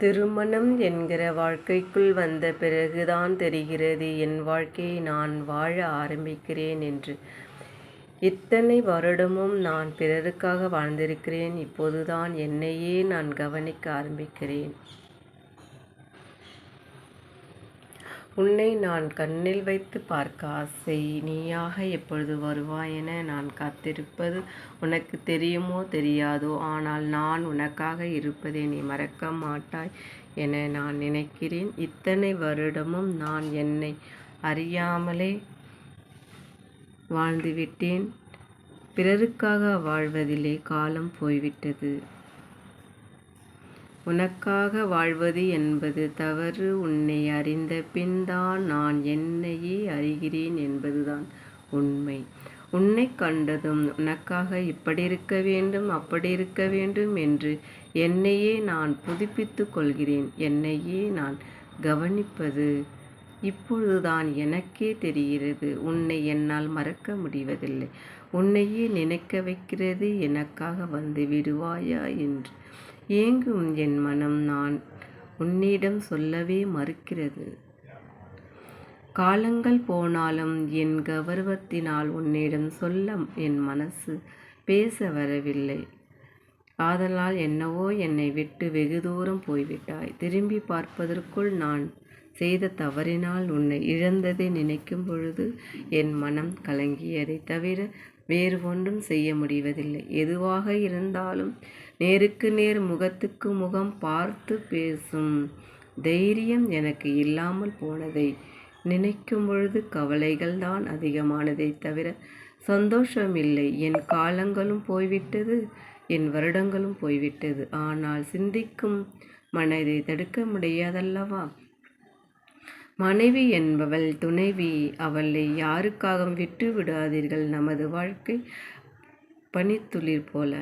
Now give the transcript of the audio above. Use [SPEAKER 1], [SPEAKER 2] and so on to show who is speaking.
[SPEAKER 1] திருமணம் என்கிற வாழ்க்கைக்குள் வந்த பிறகுதான் தெரிகிறது என் வாழ்க்கையை நான் வாழ ஆரம்பிக்கிறேன் என்று. இத்தனை வருடமும் நான் பிறருக்காக வாழ்ந்திருக்கிறேன். இப்போதுதான் என்னையே நான் கவனிக்க ஆரம்பிக்கிறேன். உன்னை நான் கண்ணில் வைத்துப் பார்க்க ஆசை. நீயாக எப்பொழுது வருவாய் என நான் காத்திருப்பது உனக்கு தெரியுமோ தெரியாதோ ஆனால் நான் உனக்காக இருப்பதை நீ மறக்க மாட்டாய் என நான் நினைக்கிறேன். இத்தனை வருடமும் நான் என்னை அறியாமலே வாழ்ந்துவிட்டேன். பிறருக்காக வாழ்வதிலே காலம் போய்விட்டது. உனக்காக வாழ்வது என்பது தவறு. உன்னை அறிந்த பின் தான் நான் என்னையே அறிகிறேன் என்பதுதான் உண்மை. உன்னை கண்டதும் உனக்காக இப்படி இருக்க வேண்டும் அப்படி இருக்க வேண்டும் என்று என்னையே நான் புதுப்பித்து கொள்கிறேன். என்னையே நான் கவனிப்பது இப்பொழுதுதான் எனக்கே தெரிகிறது. உன்னை என்னால் மறக்க முடிவதில்லை. உன்னையே நினைக்க வைக்கிறது எனக்காக வந்து விடுவாயா என்று ஏங்கும் என் மனம் நான் உன்னிடம் சொல்லவே மறுக்கிறது. காலங்கள் போனாலும் என் கௌரவத்தினால் உன்னிடம் சொல்ல என் மனசு பேச வரவில்லை. ஆதலால் என்னவோ என்னை விட்டு வெகு தூரம் போய்விட்டாய். திரும்பிப் பார்ப்பதற்குள் நான் செய்த தவறினால் உன்னை இழந்ததை நினைக்கும் பொழுது என் மனம் கலங்கியதைத் தவிர வேறு ஒன்றும் செய்ய முடிவதில்லை. எதுவாக இருந்தாலும் நேருக்கு நேர் முகத்துக்கு முகம் பார்த்து பேசும் தைரியம் எனக்கு இல்லாமல் போனதை நினைக்கும் பொழுது கவலைகள்தான் அதிகமானதை தவிர சந்தோஷம் இல்லை என் காலங்களும் போய்விட்டது. என் வருடங்களும் போய்விட்டது. ஆனால் சிந்திக்கும் மனதை தடுக்க முடியாதல்லவா? மனைவி என்பவள் துணைவி. அவளை யாருக்காகவும் விட்டு விடாதீர்கள். நமது வாழ்க்கை பனித்துளிர் போல.